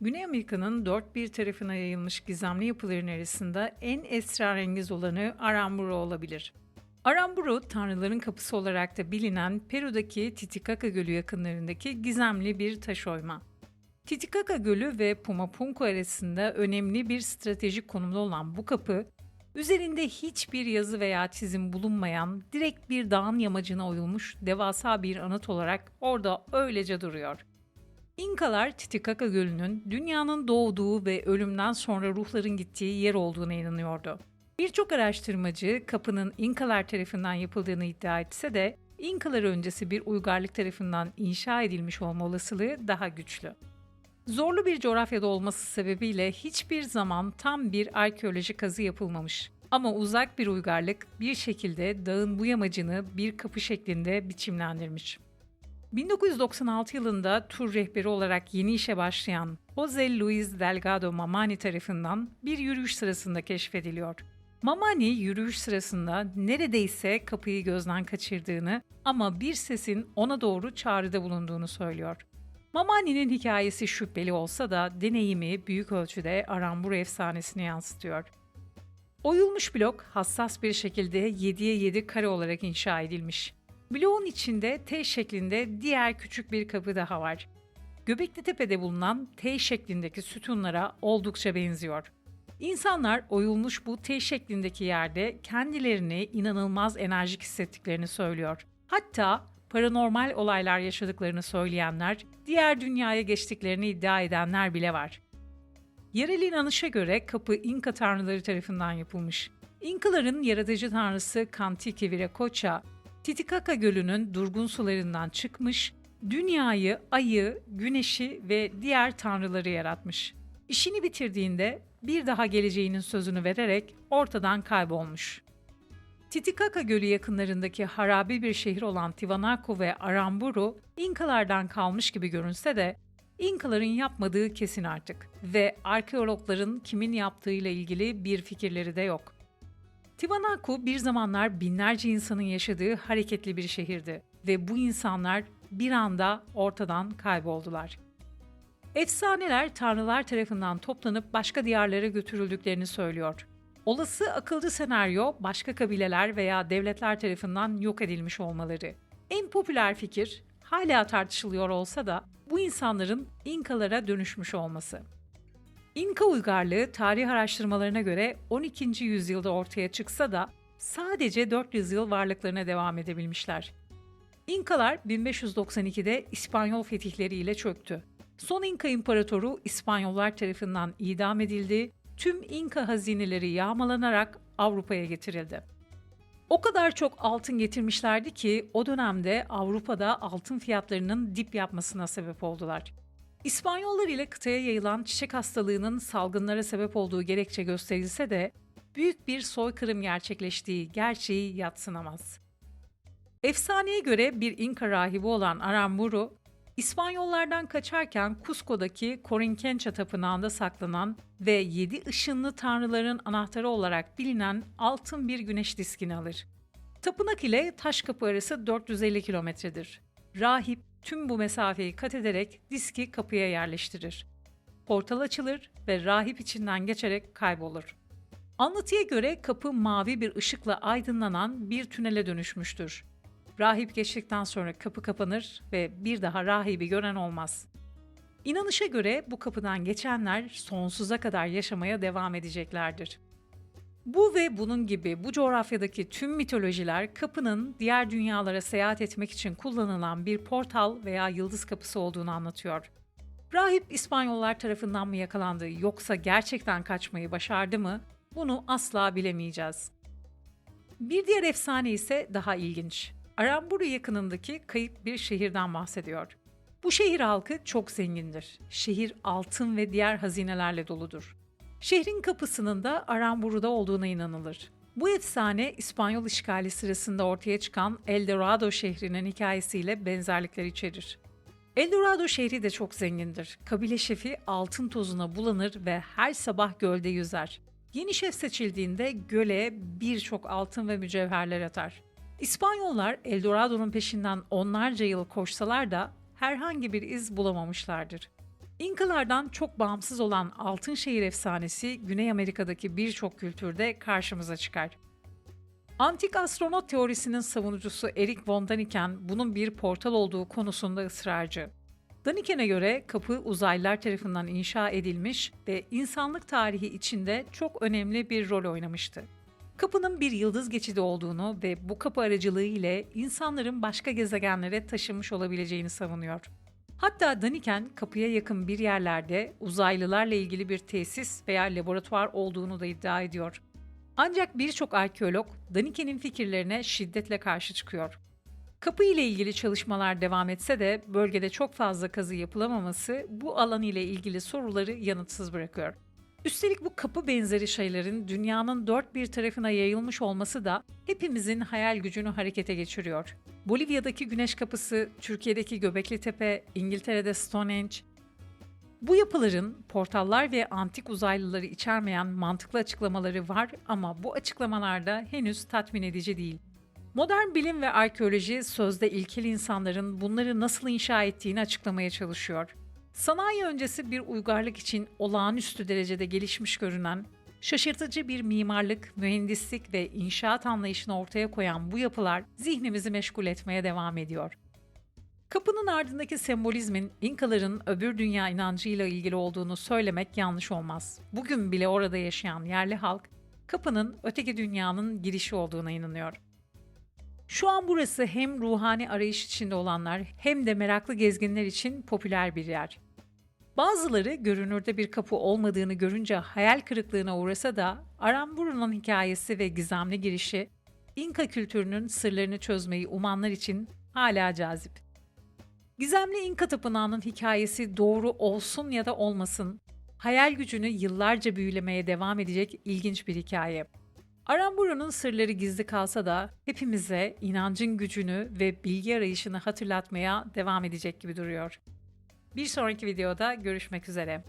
Güney Amerika'nın dört bir tarafına yayılmış gizemli yapıların arasında en esrarengiz olanı Aramburu olabilir. Aramburu, tanrıların kapısı olarak da bilinen Peru'daki Titicaca Gölü yakınlarındaki gizemli bir taş oyma. Titicaca Gölü ve Pumapunku arasında önemli bir stratejik konumda olan bu kapı, üzerinde hiçbir yazı veya çizim bulunmayan direkt bir dağın yamacına oyulmuş devasa bir anıt olarak orada öylece duruyor. İnkalar Titicaca Gölü'nün dünyanın doğduğu ve ölümden sonra ruhların gittiği yer olduğuna inanıyordu. Birçok araştırmacı kapının İnkalar tarafından yapıldığını iddia etse de İnkalar öncesi bir uygarlık tarafından inşa edilmiş olma olasılığı daha güçlü. Zorlu bir coğrafyada olması sebebiyle hiçbir zaman tam bir arkeolojik kazı yapılmamış. Ama uzak bir uygarlık bir şekilde dağın bu yamacını bir kapı şeklinde biçimlendirmiş. 1996 yılında tur rehberi olarak yeni işe başlayan Jose Luis Delgado Mamani tarafından bir yürüyüş sırasında keşfediliyor. Mamani yürüyüş sırasında neredeyse kapıyı gözden kaçırdığını ama bir sesin ona doğru çağrıda bulunduğunu söylüyor. Mamani'nin hikayesi şüpheli olsa da deneyimi büyük ölçüde Aramburu efsanesini yansıtıyor. Oyulmuş blok hassas bir şekilde 7'ye 7 kare olarak inşa edilmiş. Bloğun içinde T şeklinde diğer küçük bir kapı daha var. Göbekli Tepe'de bulunan T şeklindeki sütunlara oldukça benziyor. İnsanlar oyulmuş bu T şeklindeki yerde kendilerini inanılmaz enerjik hissettiklerini söylüyor. Hatta paranormal olaylar yaşadıklarını söyleyenler, diğer dünyaya geçtiklerini iddia edenler bile var. Yerel inanışa göre kapı İnka tanrıları tarafından yapılmış. İnkaların yaratıcı tanrısı Kantiki Viracocha, Titicaca Gölü'nün durgun sularından çıkmış, dünyayı, ayı, güneşi ve diğer tanrıları yaratmış. İşini bitirdiğinde bir daha geleceğinin sözünü vererek ortadan kaybolmuş. Titicaca Gölü yakınlarındaki harabi bir şehir olan Tiwanaku ve Aramburu, İnkalardan kalmış gibi görünse de İnkaların yapmadığı kesin artık ve arkeologların kimin yaptığıyla ilgili bir fikirleri de yok. Tiwanaku bir zamanlar binlerce insanın yaşadığı hareketli bir şehirdi ve bu insanlar bir anda ortadan kayboldular. Efsaneler tanrılar tarafından toplanıp başka diyarlara götürüldüklerini söylüyor. Olası akılcı senaryo başka kabileler veya devletler tarafından yok edilmiş olmaları. En popüler fikir hala tartışılıyor olsa da bu insanların İnkalara dönüşmüş olması. İnka uygarlığı tarih araştırmalarına göre 12. yüzyılda ortaya çıksa da sadece 400 yıl varlıklarına devam edebilmişler. İnkalar 1592'de İspanyol fetihleriyle çöktü. Son İnka İmparatoru İspanyollar tarafından idam edildi, tüm İnka hazineleri yağmalanarak Avrupa'ya getirildi. O kadar çok altın getirmişlerdi ki o dönemde Avrupa'da altın fiyatlarının dip yapmasına sebep oldular. İspanyollar ile kıtaya yayılan çiçek hastalığının salgınlara sebep olduğu gerekçe gösterilse de büyük bir soykırım gerçekleştiği gerçeği yatsınamaz. Efsaneye göre bir İnka rahibi olan Aramburu, İspanyollardan kaçarken Cusco'daki Korinkença tapınağında saklanan ve yedi ışınlı tanrıların anahtarı olarak bilinen altın bir güneş diskini alır. Tapınak ile taş kapı arası 450 kilometredir. Rahip tüm bu mesafeyi kat ederek diski kapıya yerleştirir. Portal açılır ve rahip içinden geçerek kaybolur. Anlatıya göre kapı mavi bir ışıkla aydınlanan bir tünele dönüşmüştür. Rahip geçtikten sonra kapı kapanır ve bir daha rahibi gören olmaz. İnanışa göre bu kapıdan geçenler sonsuza kadar yaşamaya devam edeceklerdir. Bu ve bunun gibi bu coğrafyadaki tüm mitolojiler kapının diğer dünyalara seyahat etmek için kullanılan bir portal veya yıldız kapısı olduğunu anlatıyor. Rahip İspanyollar tarafından mı yakalandı yoksa gerçekten kaçmayı başardı mı? Bunu asla bilemeyeceğiz. Bir diğer efsane ise daha ilginç. Aramburu yakınındaki kayıp bir şehirden bahsediyor. Bu şehir halkı çok zengindir. Şehir altın ve diğer hazinelerle doludur. Şehrin kapısının da Aramburu'da olduğuna inanılır. Bu efsane İspanyol işgali sırasında ortaya çıkan El Dorado şehrinin hikayesiyle benzerlikler içerir. El Dorado şehri de çok zengindir. Kabile şefi altın tozuna bulanır ve her sabah gölde yüzer. Yeni şef seçildiğinde göle birçok altın ve mücevherler atar. İspanyollar Eldorado'nun peşinden onlarca yıl koşsalar da herhangi bir iz bulamamışlardır. İnkalardan çok bağımsız olan Altın Şehir efsanesi Güney Amerika'daki birçok kültürde karşımıza çıkar. Antik astronot teorisinin savunucusu Erik von Daniken bunun bir portal olduğu konusunda ısrarcı. Daniken'e göre kapı uzaylılar tarafından inşa edilmiş ve insanlık tarihi içinde çok önemli bir rol oynamıştı. Kapının bir yıldız geçidi olduğunu ve bu kapı aracılığı ile insanların başka gezegenlere taşınmış olabileceğini savunuyor. Hatta Daniken kapıya yakın bir yerlerde uzaylılarla ilgili bir tesis veya laboratuvar olduğunu da iddia ediyor. Ancak birçok arkeolog Daniken'in fikirlerine şiddetle karşı çıkıyor. Kapı ile ilgili çalışmalar devam etse de bölgede çok fazla kazı yapılamaması bu alan ile ilgili soruları yanıtsız bırakıyor. Üstelik bu kapı benzeri şeylerin dünyanın dört bir tarafına yayılmış olması da hepimizin hayal gücünü harekete geçiriyor. Bolivya'daki Güneş Kapısı, Türkiye'deki Göbekli Tepe, İngiltere'de Stonehenge, bu yapıların portallar ve antik uzaylıları içermeyen mantıklı açıklamaları var ama bu açıklamalar da henüz tatmin edici değil. Modern bilim ve arkeoloji sözde ilkel insanların bunları nasıl inşa ettiğini açıklamaya çalışıyor. Sanayi öncesi bir uygarlık için olağanüstü derecede gelişmiş görünen, şaşırtıcı bir mimarlık, mühendislik ve inşaat anlayışını ortaya koyan bu yapılar zihnimizi meşgul etmeye devam ediyor. Kapının ardındaki sembolizmin İnkaların öbür dünya inancıyla ilgili olduğunu söylemek yanlış olmaz. Bugün bile orada yaşayan yerli halk, kapının öteki dünyanın girişi olduğuna inanıyor. Şu an burası hem ruhani arayış içinde olanlar hem de meraklı gezginler için popüler bir yer. Bazıları görünürde bir kapı olmadığını görünce hayal kırıklığına uğrasa da Aramburu'nun hikayesi ve gizemli girişi İnka kültürünün sırlarını çözmeyi umanlar için hala cazip. Gizemli İnka Tapınağı'nın hikayesi doğru olsun ya da olmasın, hayal gücünü yıllarca büyülemeye devam edecek ilginç bir hikaye. Aramburu'nun sırları gizli kalsa da hepimize inancın gücünü ve bilgi arayışını hatırlatmaya devam edecek gibi duruyor. Bir sonraki videoda görüşmek üzere.